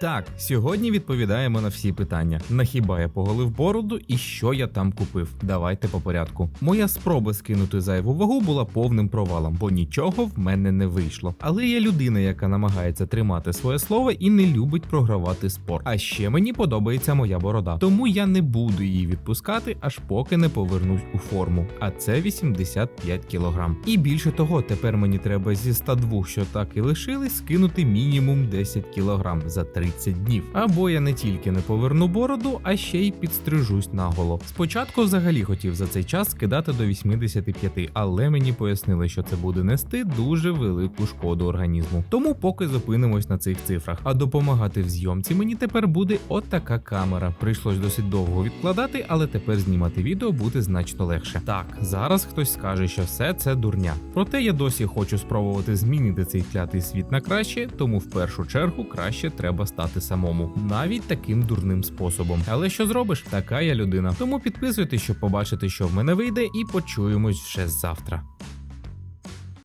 Так, сьогодні відповідаємо на всі питання. На хіба я поголив бороду і що я там купив? Давайте по порядку. Моя спроба скинути зайву вагу була повним провалом, бо нічого в мене не вийшло. Але я людина, яка намагається тримати своє слово і не любить програвати спорт. А ще мені подобається моя борода, тому я не буду її відпускати, аж поки не повернусь у форму. А це 85 кілограм. І більше того, тепер мені треба зі 102, що так і лишились, скинути мінімум 10 кілограм за 30 днів. Або я не тільки не поверну бороду, а ще й підстрижусь наголо. Спочатку взагалі хотів за цей час скидати до 85, але мені пояснили, що це буде нести дуже велику шкоду організму. Тому поки зупинимось на цих цифрах. А допомагати в зйомці мені тепер буде от камера. Прийшлось досить довго відкладати, але тепер знімати відео буде значно легше. Так, зараз хтось скаже, що все це дурня. Проте я досі хочу спробувати змінити цей клятий світ на краще, тому в першу чергу краще треба стати самому, навіть таким дурним способом. Але що зробиш? Така я людина. Тому підписуйтесь, щоб побачити, що в мене вийде, і почуємось вже завтра.